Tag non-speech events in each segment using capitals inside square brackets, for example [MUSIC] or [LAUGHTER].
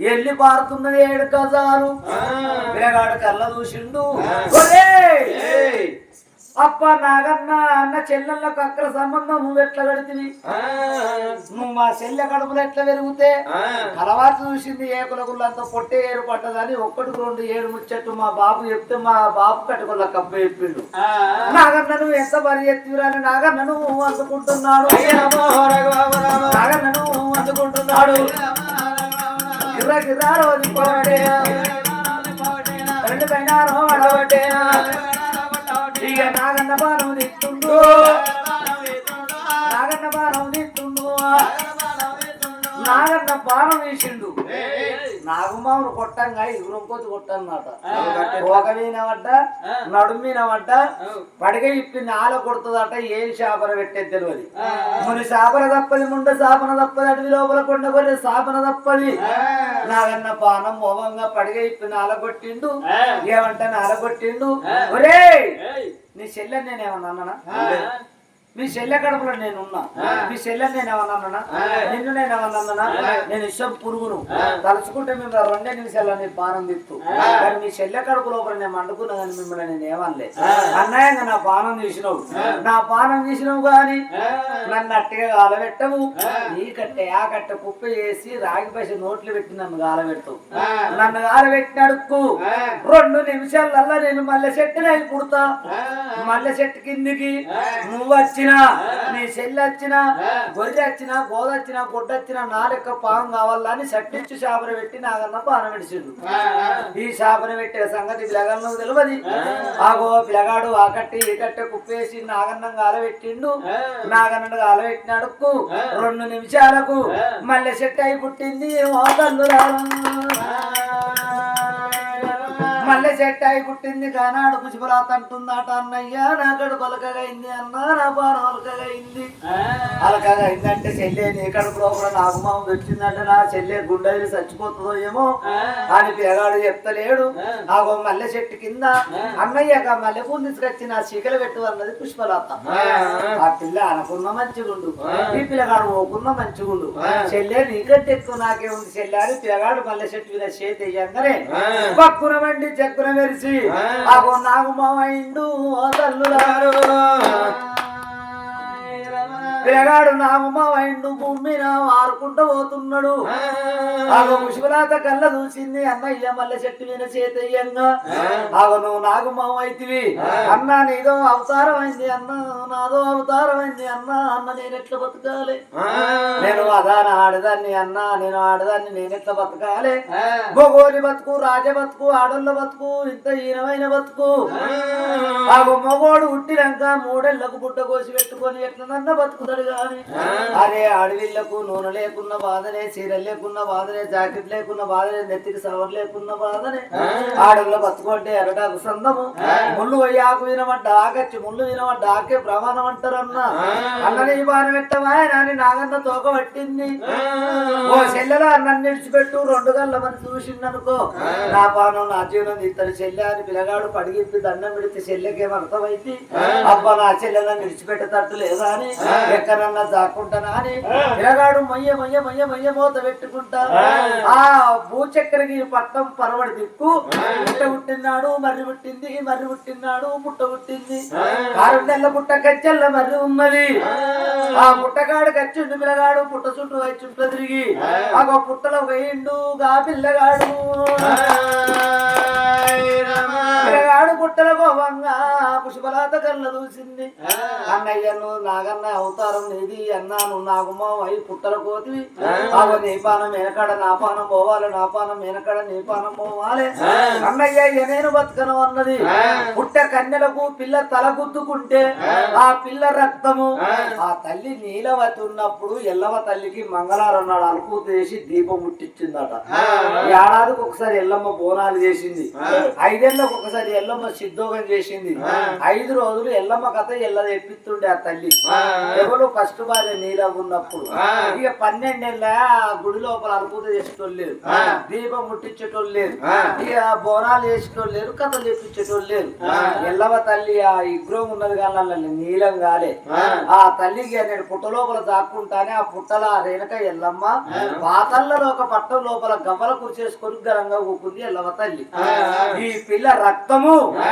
ఎల్లి పారుతున్నది ఏడు కజాలు. పిల్లగాడు కళ్ళ చూసిండు! అప్ప నాగన్న అన్న చెల్లెళ్ళకు అక్కడ సంబంధం నువ్వు ఎట్లా పెడితివి నువ్వు మా చెల్లె కడుపులో ఎట్లా పెరిగితే? కలవాటు చూసింది ఏకుల గుళ్ళంతా పొట్టే ఏరు పడ్డదని ఒక్కటి రెండు ఏడు ముచ్చట్టు మా బాబు చెప్తే మా బాబు కట్టుకున్న కప్ప చెప్పిండు. నాగన్న నువ్వు ఎంత పని ఎత్తివిరా అని నాగన్న నువ్వు అందుకుంటున్నాడు. నాగన్న నువ్వు అందుకుంటున్నాడు. గిర్రా రోజు పోవడే రెండు పైన ఇక నాగన్న బాణం తిట్టుండు నాగన్న బాణం తిట్టుండు నాగన్న బాణం వేసిండు. నాగమాముడు కొట్టంగా ఇగురం కొద్ది కొట్టన్నమాట ఒక మీద పడ్డ నడుము మీద పడ్డ పడగ ఇప్పి నాల కొడుతుందట ఏం శాపన పెట్టేది తెలియదు ముని శాపన తప్పది ముండ శాపన తప్పది అడవి లోపల కొండ కొన్ని శాపన తప్పది. నాగన్న పానం మోహంగా పడగ ఇప్పి నాల కొట్టిండు. ఏమంటే నాల కొట్టిండు? ఒరే నీ చెల్లెని నేనేమన్నా అన్నానా? మీ చెల్లె కడుపులో నేనున్నా మీ చెల్లె నేనేమన్నా అన్నానా నిన్ను నేనేమన్నా అన్నానా నేను ఇష్టం పురుగును. తలుచుకుంటే మేము రెండే నిమిషాల్లో నీ పానం తిప్పు కానీ మీ చెల్లె కడుపు లోపల నేను మండుకున్నా కానీ మిమ్మల్ని నేను ఏమనలే. అన్యాయంగా నా పానం తీసినావు నా పానం తీసినావు కానీ నన్ను అట్టగా గాలబెట్టవు. ఈ కట్టె ఆ కట్టె కుప్ప చేసి రాగి పైస నోట్లు పెట్టి నన్ను గాలబెడతావు. నన్ను గాలబెట్టినడుక్కు రెండు నిమిషాలల్లా నేను మల్లె చెట్టుని అయి పుడతా మల్లె చెట్టు కిందికి నువ్వు వచ్చినా నీ చెల్లి వచ్చినా గొర్రె వచ్చినా గోద వచ్చినా గుడ్డ వచ్చినా నా లెక్క పానం కావాలని సట్టించి చేపన పెట్టి నాగన్న పానం పెడిచిండు ఈ చేపన పెట్టే సంగతి పిలగన్న తెలియదు ఆగో పిలగాడు ఆ కట్టి ఈ కట్టె కుప్పేసి నాగన్నం గాలబెట్టిండు. నాగన్నను గాలబెట్టినడుక్కు రెండు నిమిషాలకు మల్లె చెట్టు అయి పుట్టింది ఓ తల్లులారా మల్లె చెట్టు అయి పుట్టింది కానాడు పుష్పరాత అంటుందట అన్నయ్య. నా కడు పలకగా అయింది అన్న నా పానం అలకగా అయింది అలకగా అయిందంటే చెల్లె నీ కడుపులో కూడా నాకు మామ వచ్చిందంటే నా చెల్లె గుండెలు చచ్చిపోతుందో ఏమో అని పిల్లగాడు చెప్తలేడు. ఆగో మల్లె చెట్టు కింద అన్నయ్యగా మల్లె పూలు తీసుకొచ్చి నా చీకలు పెట్టు అన్నది పుష్పలత ఆ. పిల్ల అనుకున్న మంచిగుండు. ఈ పిల్లగాడు ఓకున్న మంచిగుండు. చెల్లె నీకంటే ఎక్కువ నాకే ఉంది చెల్లె అని పిల్లగాడు మల్లె చెట్టు మీద చేతి వేయంగానే పక్కున వండి చెక్కున మెరిసి ఆగో నాకు మామైండు ఓ తల్లులారు. పిల్లగాడు నాకు మామైండు భూమి మీద ఆరుకుంటూ పోతున్నాడు. ఆగో పుష్పలాత కళ్ళ చూసింది అన్నయ్య మల్లె చెట్టు మీద చేతయ్యంగా. ఆగో నువ్వు నాకు మామైతివి అన్న నీదో అవతారం అయింది అన్న నాదో అవతారం అయింది అన్న అన్న నేను ఎట్లా బతకాలి నేను అదాన ఆడదాన్ని అన్న నేను ఆడదాన్ని నేను ఎట్లా బతకాలి మొగోని బతుకు రాజ బతుకు ఆడోళ్ళ బతుకు ఇంత హీనమైన బతుకు. ఆ. మొగోడు ఉట్టినాక మూడేళ్ళకు బుట్ట కోసి పెట్టుకొని ఎట్లనన్నా గాని అరే అడవిళ్ళకు నూనె లేకున్న బాధనే చీరలు లేకున్న బాధనే జాకెట్ లేకున్న బాధనే నెత్తికి సవర్ లేకున్న బాధనే ఆడోళ్ళ బతుకుంటే ఎరటాకు సందము. ముళ్ళు పోయి ఆకు వినమంట ఆకచ్చి ముళ్ళు వినమంట ఆకే ప్రమాణం అంటారన్న. అన్నని ఈ బాణం పెట్టమా నాని నాగన్న తోక పట్టింది. ఓ చెల్లెలా నన్ను విడిచిపెట్టు రెండు గల్ల మరి చూసిందనుకో నా పానం నా జీవనం ఇద్దరు చెల్లె అని పిల్లగాడు పడిగిప్పి దండం పెడితే చెల్లెకేం అర్థమైంది? అబ్బా నా చెల్లెలను విడిచిపెట్టేటట్టు లేదా అని? ఎక్కడన్నా దాక్కుంటానా? అని పిల్లగాడు మయ్య మయ్య మయ్య మయ్య మూత పెట్టుకుంటా. ఆ. భూచక్రకి పట్టం పరవడి దిక్కు. పుట్ట పుట్టినాడు మర్రి పుట్టింది మర్రి పుట్టినాడు పుట్ట పుట్టింది. ఆరు నెలల పుట్ట కచ్చెల్ల మర్రి ఉన్నది. ఆ. పుట్టగాడు కచ్చుండు పిల్లగాడు పుట్ట చుట్టూ వచ్చుంట తిరిగి. ఆ. పుట్టలో వేయిండు గా పిల్లగాడు పిల్లగాడు పుట్టల గోవంగా పుష్పలాత కళ్ళ చూసింది అన్నయ్య నువ్వు నాగన్న అవతారం నీది అన్నాను నాగుమో అయి పుట్టల కోతివి అవ నీ పానం వెనకడ నా పానం పోవాలి నా పానం వెనకడ నీ పానం పోవాలి. అన్నయ్య నేను బతకను అన్నది. పుట్ట కన్నెలకు పిల్ల తల గుద్దుకుంటే ఆ. పిల్ల రక్తము. ఆ. తల్లి నీలవతి ఉన్నప్పుడు ఎల్లవ తల్లికి మంగళారం నాడు అలుపు చేసి దీపం ముట్టించిందట ఏడాదికి ఒకసారి ఎల్లమ్మ బోనాలు చేసింది. ఐదేళ్ళకి ఒకసారి ఎల్లమ్మ సిద్ధోగం చేసింది. ఐదు రోజులు ఎల్లమ్మ కథ ఎల్ల తెప్పిస్తుండే ఆ తల్లి. ఎవరు ఫస్ట్ భార్య నీలం ఉన్నప్పుడు. ఇక పన్నెండేళ్ళ ఆ గుడి లోపల అనుభూతి చేసేటోళ్ళు లేరు. దీపం ముట్టించేటోళ్ళు లేరు. ఇక బోనాలు చేసేటోళ్ళు లేరు కథలు చెప్పించేటోళ్ళు లేరు. ఎల్లమ్మ తల్లి ఆ ఇగ్రం ఉన్నది కానీ నీలం కాలే ఆ. తల్లికి నేను పుట్ట లోపల దాక్కుంటానే ఆ పుట్టల రేణుక ఎల్లమ్మ పాతల్లో ఒక పట్టం లోపల గవ్వల కురిచేసుకొని గరంగా ఊకుంది ఎల్లమ్మ తల్లి. ఈ పిల్ల రక్తము ఆ.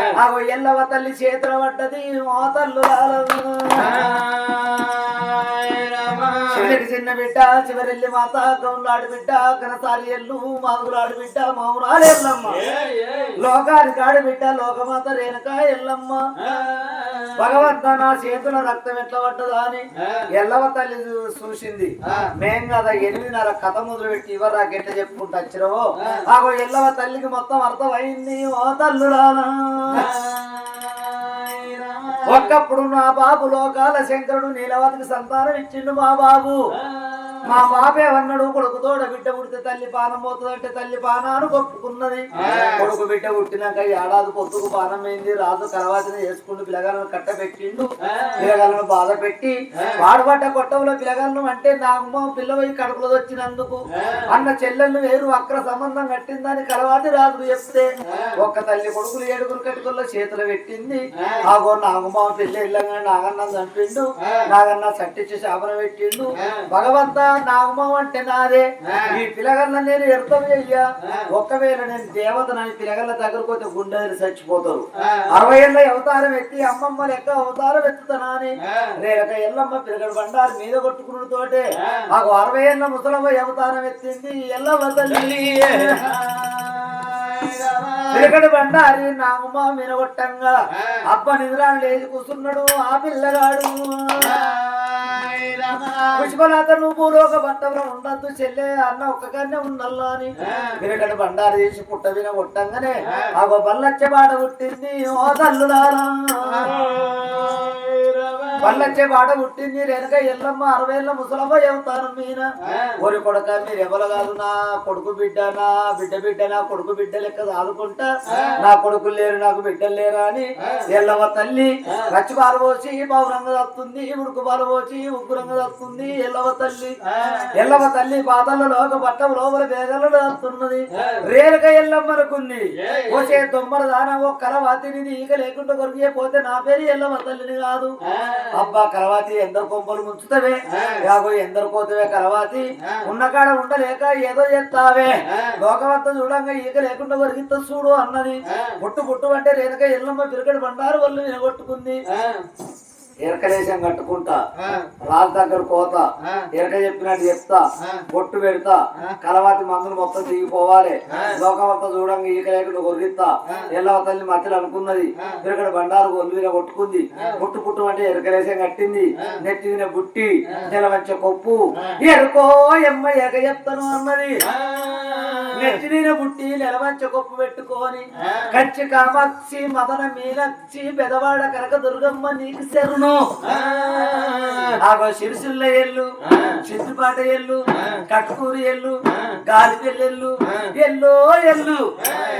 ఎల్లమ్మ తల్లి చేతుల పడ్డది మా బిడ్డ చివరెల్లి మాత ఎల్లు ఎల్లమ్మ. లోకానికి ఆడి బిడ్డ లోకమాత రేణుక ఎల్లమ్మ. భగవంత నా చేతుల రక్తం ఎట్లా పడ్డదా అని ఎల్లవ తల్లి చూసింది. మేం కదా ఎనిమిదిన్నర కథ మొదలు పెట్టి ఇవ్వరు నాకు ఎట్లా చెప్పుకుంటూ వచ్చినవో? ఆగో ఎల్లవ తల్లికి మొత్తం అర్థం అయింది ఓ తల్లులానా ఒక్కప్పుడు నా బాబు లోకాల శంకరుడు నీలవతికి సంతానం ఇచ్చిండు మా బాబు. మా బాబే అన్నాడు కొడుకు తోడ బిడ్డ పుడితే తల్లి పానం పోతుందంటే తల్లి పానాను కొప్పుకున్నది కొడుకు బిడ్డ పుట్టినాక ఏడాది పొత్తుకు పానం అయింది రాజు కలవాతిని వేసుకుంటూ పిల్లగాలను కట్టబెట్టిండు. పిల్లగాలను బాధ పెట్టి వాడుపడ్డ కొట్టంలో పిల్లగాలను అంటే నా అమ్మ పిల్ల పోయి కడుపులో వచ్చినందుకు అన్న చెల్లెళ్ళు వేరు అక్ర సంబంధం కట్టిందని కలవాతి రాజు చెప్తే ఒక్క తల్లి కొడుకులు ఏడుగురు కట్టుకుల్లో చేతులు పెట్టింది. ఆగో నాగమ్మ పిల్ల ఇళ్ళగా నాగన్న చంపిండు. నాగన్న చట్టించి శాపన పెట్టిండు. భగవంత నాగమ్మ అంటే నాదే. ఈ పిల్లగల్ల నేను ఎర్థం చెయ్యా. ఒకవేళ నేను దేవతనని పిల్లగల్ల దగ్గరకు పోతే గుండె చచ్చిపోతారు. అరవై ఏళ్ళ అవతారం ఎత్తి అమ్మమ్మ లెక్క అవతారం ఎత్తుతానా అని రేలక ఎల్లమ్మ పిల్లగడు బండారు మీద కొట్టుకున్న తోటే మాకు అరవై ఏళ్ళ ముసలమ్మ అవతారం ఎత్తింది ఎల్లమ్మ తల్లి పిలకడు బండారి నాగమ్మ మినగొట్టంగా అబ్బ నిద్రాలు లేచి కూర్చున్నాడు ఆ పిల్లగాడు. పుష్పలత నువ్వు భూలోక భర్తలో ఉండద్దు చెల్లె అన్న ఒక్కగానే ఉండల్లా అని పిలకడు బండారు చేసి పుట్ట విన కొట్టంగానే ఆ. బల్లచ్చ బాట పుట్టింది ఓ తల్లులారా. పల్లెచ్చే బాట పుట్టింది వెనక ఎల్లమ్మ అరవై ఏళ్ళ ముసలమ్మ చెబుతాను మీన. ఒరి కొడక మీరు ఎవరు కాదు నా కొడుకు బిడ్డ నా బిడ్డ బిడ్డ నా కొడుకు బిడ్డ లెక్క ఆదుకుంటా నా కొడుకులు లేరు నాకు బిడ్డలు లేరా అని ఎల్లమ్మ తల్లి రచ్చి పాలు పోసి పౌరంగా తత్తుంది ఉడుకు పాలు పోసి ఉగ్గురంగా తత్తుంది ఎల్లమ్మ తల్లి. ఎల్లమ్మ తల్లి పాతల్లో ఒక బట్ట లోపల బేగల్లో తత్తున్నది రేలుక ఎల్లమ్మనుకుంది. పోసే తొమ్మర దాన ఓ కలవాతిని ఈగ లేకుండా కొరికే పోతే నా పేరు ఎల్లమ్మ తల్లిని కాదు. అబ్బా కలవాతి ఎందరు కొంపలు ముంచుతావే? యాగో ఎందరు పోతావే కలవాతి ఉన్న కాడ ఉండలేక ఏదో చేస్తావే? లోకమంతా చూడంగా ఈగ లేకుండా వరిగిత చూడు అన్నది. పుట్టు పుట్టు అంటే రేణుక ఎల్లమ్మ పిరకడి బండారు వాళ్ళు వినగొట్టుకుంది. ఎరకలేశం కట్టుకుంటా. రాజు దగ్గర కోత ఎరక చెప్పినట్టు చెప్తా. బొట్టు పెడతా. కలవాతి మందులు మొత్తం దిగిపోవాలి. లోకమంతా చూడంగా ఈక లేకుండా కొరిగిస్తా ఎల్లవ తల్లి మధ్యలో అనుకున్నది. ఎరకడ బండారు ఒల్లుగా కొట్టుకుంది. పుట్టు పుట్టు అంటే ఎరకలేశం కట్టింది. నెత్తి మీద బుట్టి. నిలవంచ కొప్పు. ఎరుకో ఎమ్మ ఎగ చెప్తాను అన్నది. నెత్తి మీద బుట్టి నిలవంచ కొప్పు పెట్టుకొని కంచి కామాక్షి మదన మీనాక్షి పెదవాడ కనక దుర్గమ్మ నీకు శరణు. ఆగో సిరిసిల్ల ఎల్లు చిత్తుపాట ఎల్లు కట్టుకూరు ఎల్లు గాలిపెల్లి ఎల్లు ఎల్లో ఎల్లు.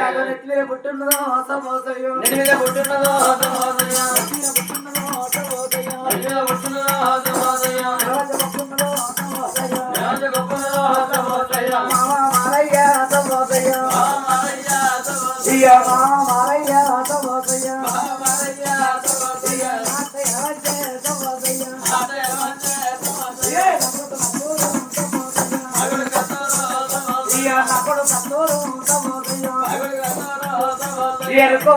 ఆగో నెత్తి మీద పుట్టున్నదో సమోసయం నెత్తి మీద పుట్టున్నదో నెత్తి మీద పుట్టున్నదో నెత్తి మీద పుట్టున్నదో సమోసయం రాజ మారయ్య సమోసయం మామ మారయ్య సమోసయం ఆతయ వచ్చే సమోసయం ఆతయ అగుడు అగుడు ఎరుకో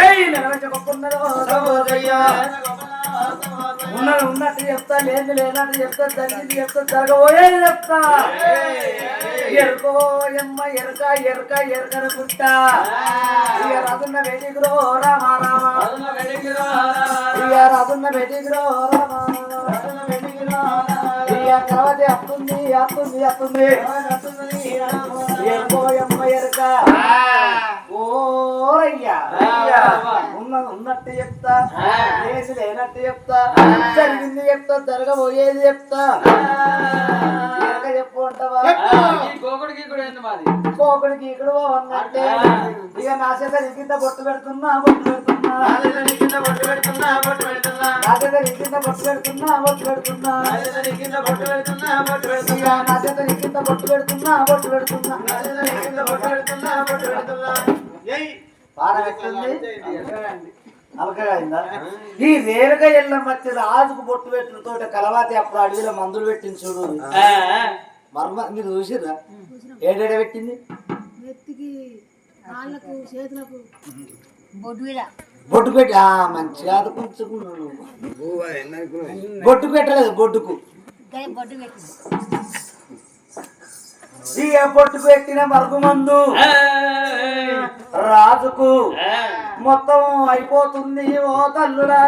ఏయ్ నెలవంచ కొప్పున్నదో సమోసయ్యా ఉన్నది ఉన్నట్టు చెప్తా లేదు లేనట్టు చెప్తా జరిగింది చెప్తా జరగబోయేది చెప్తా. ఎరుకో ఎమ్మ ఎరక ఎరక ఎరకనుకుంట ఇక రాదున్న వేదికరో రామ రామ ఇక రాదున్న వేదికరో రామ కలవతి అత్తుంది అత్తుంది అత్తుంది. ఎరుకో. ఎరక ఓరయ్యా. ఉన్నట్టు చెప్తా. ఏది లేనట్టు చెప్తా. జరిగింది చెప్తా జరగబోయేది చెప్తా. ఎనక చెప్పు అంటావా? గోకుడికి కూడా ఏంది మాది? కోకుడికి ఇక్కడ అన్నట్టే ఇక నా చేత కింద బొట్టు పెడుతున్నా బొట్టు పెడుతున్నా. కింద బొట్టు పెడుతున్నా బొట్టు పెడుతున్నా. నా చేత కింద బొట్టు పెడుతున్నా బొట్టు పెడుతున్నా. కింద బొట్టు పెడుతున్నా బొట్టు ఇక పెడుతున్నా. నా చేత కింద బొట్టు పెడుతున్నా బొట్టు పెడుతున్నా. కింద బొట్టు పెడుతున్నా బొట్టు పెడుతున్నా. బాగా ఎట్లుంది అలకగా అయిందా ఈ రేరుక ఎల్ల మధ్య రాజుకు బొట్టు పెట్టుతోటి కలవాతి అప్పుడు అడవిలో మందులు పెట్టింది చూడు. మర్మ మీరు చూసిర్రా? ఏడేడ పెట్టింది? చేతులకు. బొడ్డు బొట్టు పెట్టి ఆ మంచిగా అదుకుంటున్నాను బొట్టు పెట్టలేదు బొట్టుకు. బొట్టు పెట్టిన మరుగు మందు? రాజుకు. మొత్తం అయిపోతుంది ఓ తల్లుడా.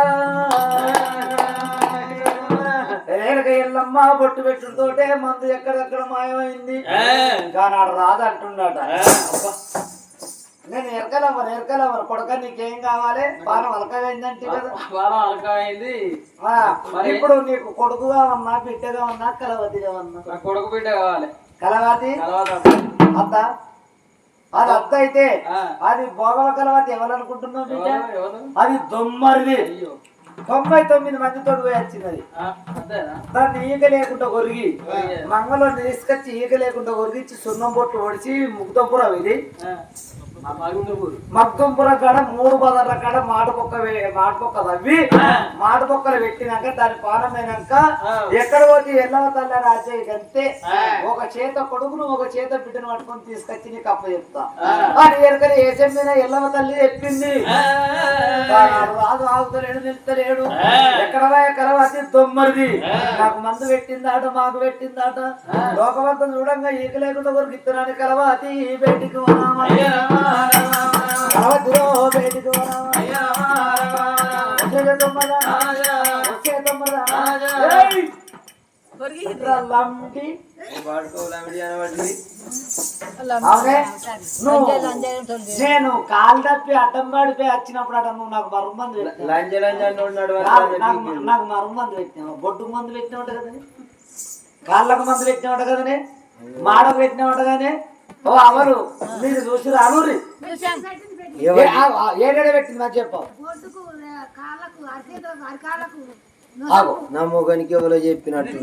ఎల్లమ్మ బొట్టు పెట్టుతోటే మందు ఎక్కడెక్కడ మాయమైంది? కానీ రాదు అంటున్నాట. నేను ఎరకలమ్మను ఎరకలమ్మను కొడక నీకేం కావాలి? పానం అలకమైందంటే కదా అలకమైంది ఆ, ఇప్పుడు నీకు కొడుకుగా ఉన్నా బిడ్డగా ఉన్నా కలవతిగా ఉన్నా? కొడుకు బిడ్డ కావాలి. కలవతి? అత్త అది అత్త అయితే. అది భోగల కలవతి. ఎవరనుకుంటున్నావు బిడ్డ? అది దొమ్మరిది. తొంభై తొమ్మిది మందితో పోయి వచ్చినది. ఆ, అంతేనా? దాన్ని ఈగ లేకుండా కొరిగి. మంగళ తీసుకొచ్చి ఈగ లేకుండా కొరిగించి సున్నం బొట్టు ఓడిచి ముగ్ధపురం ఇది. మగ్దంపుర కాడ మూడు బదర్ల కాడ మాటపొక్క వే- మాటపొక్క తవ్వి మాటపొక్కలు పెట్టినాక దాని పానమైనాక. ఎక్కడ పోతే ఎల్లవ తల్ల ఆ. ఒక చేత కొడుకును ఒక చేత బిడ్డను పట్టుకొని తీసుకొచ్చి నీకు అప్ప చెప్తా. అని ఎరకని ఏ చెప్పిందా ఎల్లవ తల్లి చెప్పింది. రాదు ఆగుతలేడు నిలుస్తలేడు ఎక్కడ పోయే కలవాతి తొమ్మరిది నాకు మందు పెట్టిందాట మాకు పెట్టిందాట. లోకమంతా చూడంగా ఈక లేకుండా కొరకు ఇత్తనాన్ని కలవాతి బయటికి వనామా నేను కాలు తప్పి అడ్డం పడిపోయి వచ్చినప్పుడు అట నువ్వు నాకు మరుగు మందు. నాకు మరుగు మందు పెట్టినావు. బొడ్డుకు మందు పెట్టినావు కదనే? కాళ్ళకు మందు పెట్టినావు కదనే? మాడకు పెట్టినావు కదనే? ఓ అవరు మీరు చూసి రానురి ఏడేడ పెట్టింది నాకు చెప్పు. బొడ్డుకు ఆ, కాళ్ళకు అరిచేతులకు అరికాళ్ళకు ఆగు. నా మొగనికి ఎవరో చెప్పినట్టు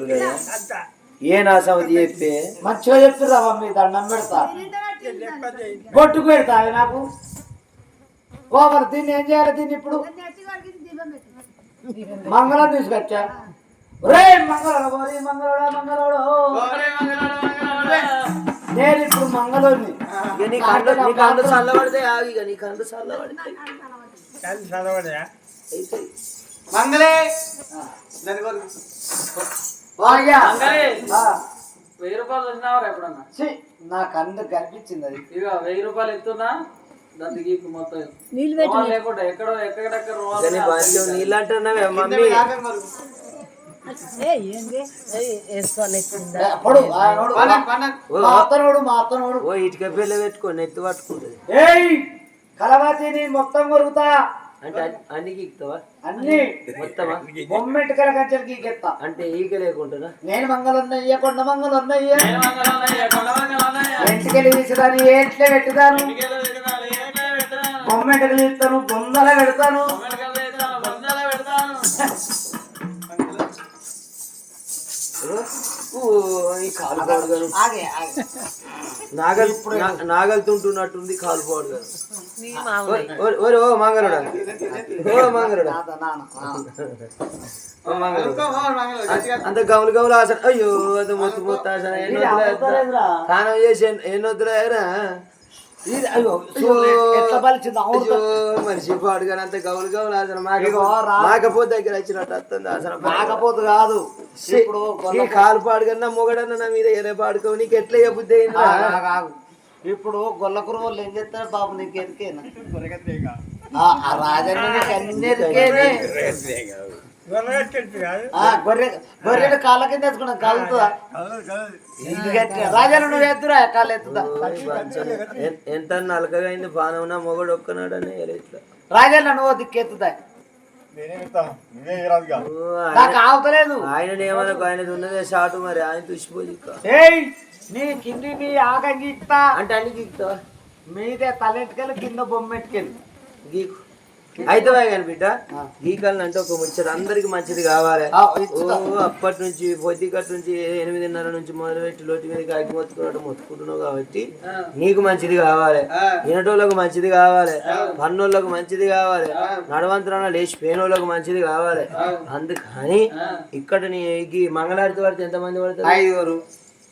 ఏ నా సమితి చెప్పే? మంచిగా చెప్తురా మమ్మీ దండం పెడతా. బొట్టుకు పెడతా అవి నాకు. ఓ మరి దీన్ని ఏం చేయాలి దీన్ని ఇప్పుడు? మంగళం తీసుకొచ్చా? రే మంగళ ఓరి మంగళోడా మంగళోడు నేను ఇప్పుడు మంగళోని ఇక నీ కళ్ళు నీ కళ్ళు చల్లబడితే ఆగి ఇక నీ కళ్ళు చల్లబడితే. మంగళే. వాగ్యా. మంగళే. వెయ్యి రూపాయలు వచ్చినావరా ఎప్పుడన్నా? నాకు అందుకు కనిపించింది అది. ఇక వెయ్యి రూపాయలు ఎత్తున్నా నీళ్ళు లేకుండా ఎక్కడో ఎక్కడెక్కడ నీ నీళ్ళు అంటున్నావే మమ్మీ. ఓ ఇటుక పిల్ల పెట్టుకో నెత్తి పట్టుకుంటుంది. ఏయ్ కలవాతిని మొత్తం కొరుకుతా. అంటే అన్ని- అన్ని గీక్తావా? అన్ని. మొత్తమా? గీకెత్తా. అంటే ఈక లేకుంటున్నా నేను మంగళన్నయ్య కొండ మంగళన్నయ్య. ఎంటికెళ్ళి తీసేదాన్ని ఏట్లే పెట్టుదాను. బొమ్మెట్టుకలు ఇస్తాను బొందల పెడతాను, ఓ, ఈ కాలు పాడుగాను నాగల్ నా- నాగలుతుంటున్నట్టుంది కాలు పాడుగాను ఓ- ఓ ఓ మంగళుడా? ఓ మంగళుడా? అంత గౌలు గౌలు ఆసన అయ్యో అది మొత్తం మొత్తం ఆసన అవుతలేదురా. స్నానం చేసి ఎన్నొద్దురా మనిషి పాడుగాను అంత గౌలు గౌలు రా. మాకపోతే దగ్గర వచ్చినట్టు వస్తుంది ఆసన. కాకపోతే కాదు. ఇప్పుడు కాలు పాడుగన్నా మొగడన్నా నా మీద ఎరే పాడుకో నీకు ఎట్లా ఆగు. ఇప్పుడు గొల్లకురు వాళ్ళు ఏం చేస్తారు బాబు నీకు ఎరికేనా? [LAUGHS] ఆ, ఆ రాజన్న నీకు అన్ని ఎరికేనే. గొర్రె గొర్రెలు కాళ్ళ కింద వేసుకున్నాం కలుతుందా? రాజాలు నువ్వు ఎత్తురా కాళ్ళు ఎత్తుదా ఎంత నలకగా అయింది బాగా ఉన్నా మొగడు ఒక్కనాడని ఇట్లా. రాజాలు నువ్వు దిక్కెత్తుతాయి ఓ, నాకు ఆవుతలేదు ఆయన ఏమనకు? ఆయనది ఉన్నదే షాటు మరి ఆయన తుసిపోయి ఇక. ఏయ్ నీ కింది నీ ఆకంగి ఇస్తా. అంటే అన్ని గీకుతావా? మీదే తలెట్టుకెళ్ళి కింద బొమ్మెట్టుకెళ్ళి గీకు. అయితే కానీ బిడ్డ గీకాలని అంటే ఒక ముచ్చట. అందరికి మంచిది కావాలి. అప్పటి నుంచి పొద్దుకట్ నుంచి ఎనిమిదిన్నర నుంచి మొదలుపెట్టి లోటు మీద కాకి మొత్తుకున్నట్టు మొత్తుకుంటున్నావు కాబట్టి నీకు మంచిది కావాలి. వినటోళ్ళకు మంచిది కావాలి. పన్నోళ్ళకు మంచిది కావాలి. నడవంతరాన లేచి పేనోళ్ళకు మంచిది కావాలి. అందుకని ఇక్కడ నీ ఈ మంగళారతి పడితే ఎంతమంది పడతారు? ఐదుగురు.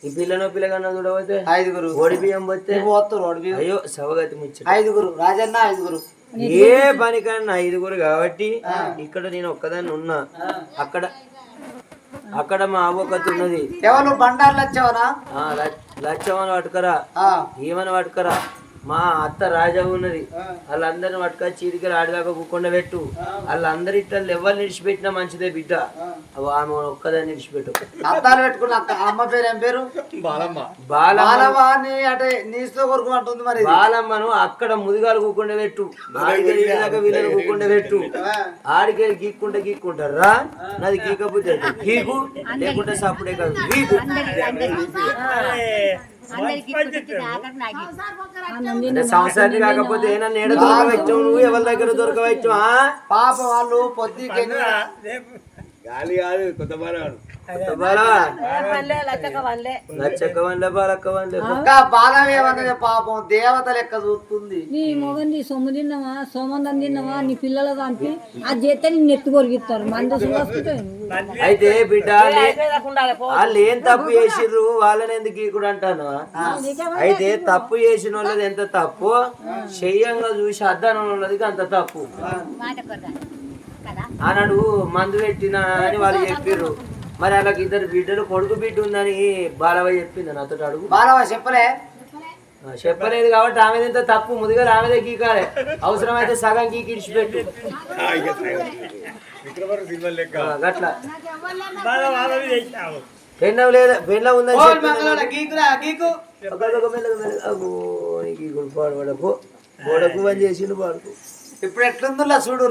ఈ పిల్లనో పిల్లగానో చూడబోతే ఐదుగురు. ఓడి బియ్యం పోతే పోతారు మీద. అయ్యో సవగతి ముచ్చట. ఐదుగురు. రాజన్న ఐదుగురు. ఏ పనికన్నా ఐదుగురు కాబట్టి ఇక్కడ నేను ఒక్కదాన్ని ఉన్నా. అక్కడ అక్కడ మా అవకతి ఉన్నది. ఎవరు బండార్లు వచ్చావనా ఆ ల- లచ్చమ్మని పట్టుకరా. ఆ, ఈమెను పట్టుకరా. మా అత్త రాజా ఉన్నది. వాళ్ళందరిని పట్టుకొచ్చి చీరికలు ఆడిదాకా కూకుండా పెట్టు. వాళ్ళందరి ఇట్లా ఎవరు నిడిచిపెట్టినా మంచిదే బిడ్డ. ఆమె ఒక్కదాన్ని నిడిచిపెట్టు అద్దాలు పెట్టుకున్న అమ్మ పేరు ఏం పేరు? బాలమ్మ. బాలమ్మ. అని అంటే నీసుతో కొరుకుమంటుంది మరి. బాలమ్మను అక్కడ ముదిగాలు కూకుండా పెట్టు. వీళ్ళని కూకుండా పెట్టు. ఆడికెళ్ళి గీక్కుంటే గీక్కుంటారా? నాది గీకపోతే? గీకు. లేకుంటే సప్పుడే కాదు. గీకు. సంవత్సరానికి కాకపోతే ఏడ దొరకవచ్చు నువ్వు ఎవరి దగ్గర దొరకవచ్చు ఆ? పాప వాళ్ళు కొత్త? లచ్చక్క బాలక్క బాలం పాపం దేవత లెక్క చూస్తుంది. నీ మొగన్ నీ సొమ్ము తిన్నావా? సోమందం తిన్నావా? నీ పిల్లలు చంపి అది చేస్తే నేను నెత్తి కొరిగిస్తారు. మంద అయితే బిడ్డ వాళ్ళు ఏం తప్పు చేసిర్రు? వాళ్ళని ఎందుకు గీకుడు అంటాను అయితే తప్పు చేసిన వాళ్ళది ఎంత తప్పు? చెయ్యంగా చూసి అద్దానం ఉన్నది అంత తప్పు. అన్నాడు మందు పెట్టినా అని వాళ్ళు చెప్పిర్రు. మరి వాళ్ళకి ఇద్దరు బిడ్డలు కొడుకు బిడ్డ ఉందని బాలవయ్య చెప్పింది నాతో అడుగు. బాలమ్మ చెప్పలే. ఆ, చెప్పలేదు కాబట్టి ఆమె ఎంత తప్పు ముదిగా ఆమెదే గీకాలి అవసరమైతే సగం గీకి ఇడిచిపెట్టు. ఆ, గట్ల. పెన్నం లేదా? పెన్నం ఉందని చెప్పింది. గీకురా గీకు ఒక ఒక మెల్లగా మెల్లగా అబ్బో, నీకు ఈ గుడి పాడుపడకు గోడకు పని చేసిండు పాడుకు. ఇప్పుడు ఎట్లుందో చూడు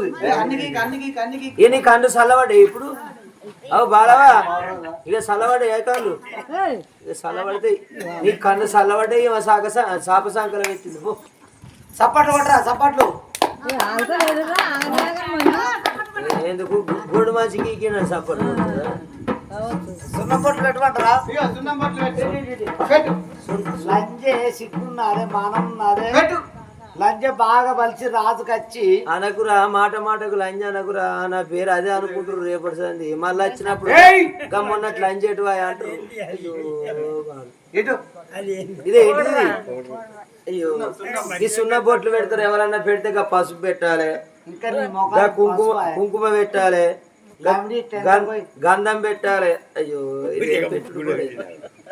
ఏ నీ కన్ను చల్లబడ్డాయి ఇప్పుడు? అవు బాలవా? ఇక చల్లబడ్డాయి ఏ కళ్ళు ఇక చల్లబడతాయి నీ కన్ను చల్లబడ్డాయి సాక సాప సాంకల పెట్టింది పో. సప్పట్లు కొట్టరా సప్పట్లు ఎందుకు? గూడు మంచి గీకినాడు సప్పట్లు సున్నం పొట్లు పెట్టమంటారా? పెట్టు. లంజే సిగ్గున్నదే మానం ఉన్నదే పెట్టు. లంజ బాగా బలిసి రాజుకొచ్చి అనకురా మాట మాటకు లంజ అనకురా నా పేరు అదే అనుకుంటారు రేపటి సంది. మళ్ళీ వచ్చినప్పుడు ఏయ్! గమ్మన్నట్లు లంజేటు అంటారు అయ్యో ఇదే ఈ సున్న బొట్లు పెడతారు ఎవరన్నా పెడితే గా పసుపు పెట్టాలి. ఇంకా నీ గా మొఖం కుంకుమ కుంకుమ పెట్టాలి. గంధం పెట్టాలి. అయ్యో ఇది ఏం పెట్టుడు కూడా ఇది. ఆ గోసన్నది బాలవాని చెప్పులు, చెప్పులు,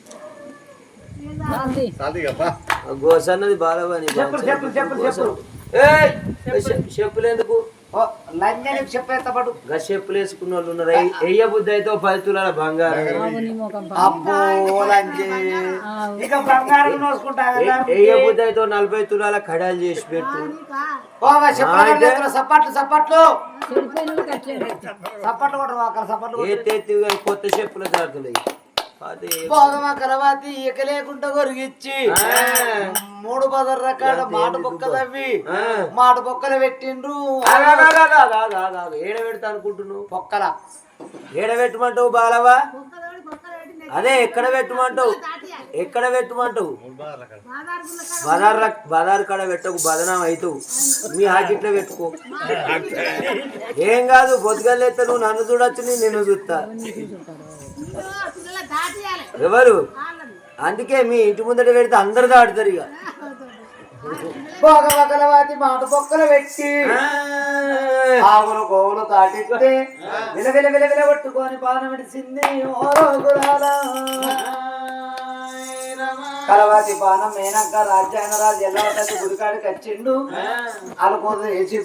చెప్పులు, చెప్పులు. ఏయ్! చె- చెప్పులు ఎందుకు ఓ, లంజని చెప్పేస్తపడు గా చెప్పులు వేసుకున్న వాళ్ళు ఉన్నారు? ఎయ్- ఎయ్య బుద్ధి అయితే పది తులాల బంగారం. ఎయ్య బుద్ధి అయితే నలభై తులాల కడాలు చేసి పెట్టు. సప్పట్లు సప్పట్లు. సప్పట్లు తెత్తి కొత్త చెప్పులు పోగమ కలవాతి ఇక లేకుండా కొరిగిచ్చి ఆ. మూడు పదర్ రకాల మాట బొక్క తవ్వి. మాట బొక్కలు పెట్టిండ్రు. ఆగు, ఆగు, ఆగు, ఆగు, ఆగు, ఆగు, ఆగు. ఏడ పెడతా అనుకుంటున్నావు? బొక్కల. ఏడ పెట్టమంటావు బాలవా అదే ఎక్కడ పెట్టమంటావు? ఎక్కడ పెట్టమంటావు? బజార్ ల- బజార్ కాడ పెట్టకు బదనాం అవుతావు మీ ఆకిట్లో పెట్టుకో. ఏం కాదు బొద్దుగల్లెత్త నువ్వు నన్ను చూడొచ్చు నేను నిన్ను చూస్తా. ఎవరు? అందుకే మీ ఇంటి ముందట పెడితే అందరు దాటుతారు ఇక. కలవాతి మాట బొక్కలు పెట్టి ఆవులు గోవులు తాటిస్తే విల విల విల విల పట్టుకొని పాన విడిచింది. కలవాతి పానం మేనక్క రాజ్యాయన రాజు గుడికాడికి వచ్చిండు. వాళ్ళ కోసం వేసి